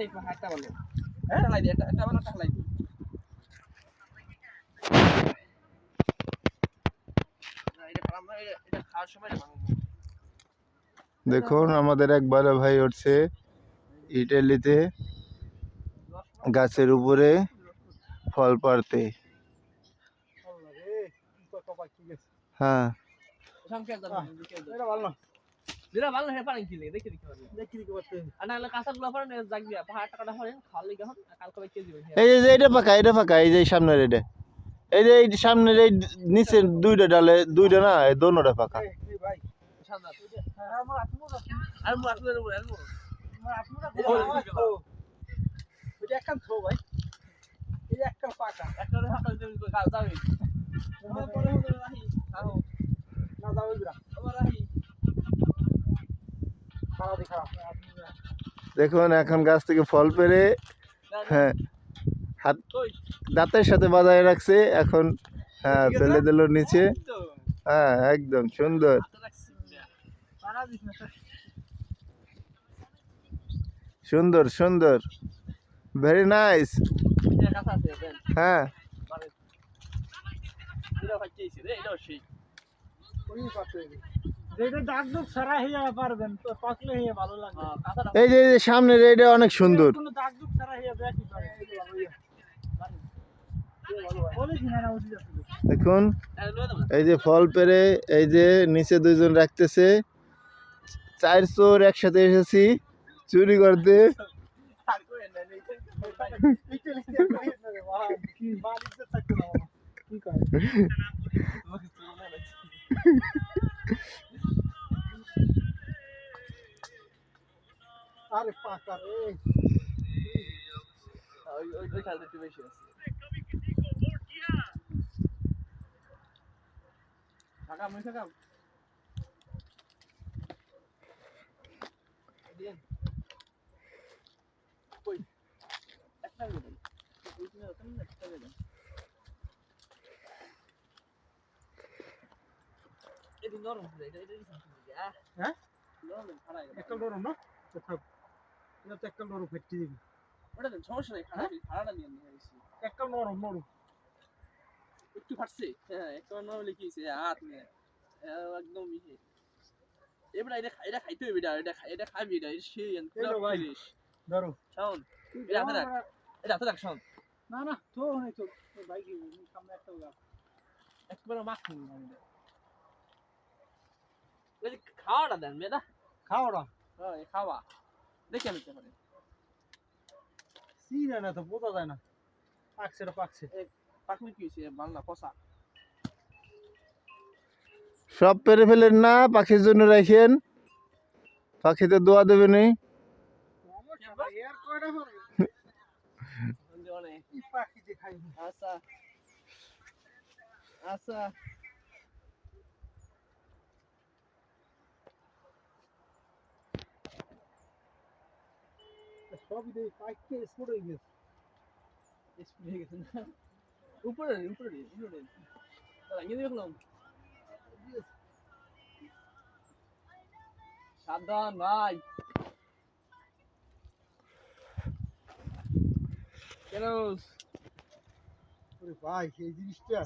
একটা হ্যাঁ? লাই দি একটা একটা লাই। দেখুন আমাদের এক বড় ভাই উঠছে ইটালিতে গাছের উপরে ফল পাড়তে। হ্যাঁ। সংখ্যা দাও, সংখ্যা দাও। যেটা ভালো না, সেটা পারেন কি লাগে? দেখে দিতে পারবেন। আর না হলে কাঁচাগুলো পারেন, জাগ দিয়া, পাহাড় টাকাটা পারেন, খাওয়ার লিগে হন, কালকে বাইকে দিবেন। এই যে এটা ফাঁকা এটা ফাঁকা এই যে এই সামনের এটা এই যে এই সামনের এই নিচে দুইটা ডালে দুইটা না এই দোনোটা সাদা। আর মোর আপনার আর মোর। একটা দিতে হবে, কাল যাবে। পরে হলো দেখুন এখন গাছ থেকে ফল পেরে হ্যাঁ হাত দাঁতের সাথে বাজায় রাখছে এখন হ্যাঁ ফেলে দিল নিচে। হ্যাঁ একদম সুন্দর। সুন্দর সুন্দর। ভেরি নাইস হ্যাঁ। কাঁচাটা এই যে এই যে সামনের এটা অনেক সুন্দর। দেখুন। এই যে ফল পেরে এই যে নিচে দুইজন রাখতেছে। চার চোর একসাথে এসেছি চুরি করতে। কি আরে পাকা রে। ওই ওই ওই খেলাটা একটু বেশি আছে ঢাকা মুই ঢাকা। দিন কই? একটা দিন ওই দিন ওখানে একটা দিন এদিন নরম এটা হ্যাঁ? নরম খারাপ একটা ডরম না? থাক। এটা তো একটা ডরম ফেটে দিবি। ওটা দেন সমস্যা নেই খারাপ খারাপটা নিয়ে নিয়ে আসি। একটা নরম নরম। একটু ফাটছে? হ্যাঁ একটু নর্মালি কি হয়েছে? হাত নিয়ে। হ্যাঁ, একদম ইয়ে। এবার এটা এটা খাইতে হবে এটা এটা এটা খাবি এটা সেই ভাই। শাওন এটা হাতে রাখ। এটা হাতে রাখ শাওন না না তো নাই তো। ভাই কি সামনে একটা লাগা একবারে মাখুন এই যে খাওয়াটা দেন মেয়েটা। খাওয়া হ্যাঁ খাওয়া। দেখে সিরা না তো বোঝা যায় না। পাকছে পাকছে। পাকনি কি হয়েছে? বাংলা সব পেরে ফেলেন না পাখির জন্য রাখেন পাখিতে দোয়া দেবেন এই। পাখি আচ্ছা। আচ্ছা। সবই দেই পাইকে স্পোর্ট হয়ে গেছে। স্পিড হয়ে গেছে না? উপরে উপরে উপরে ইয়ে দেখলাম। সাবধান, ভাই। কেন ভাই, এই জিনিসটা।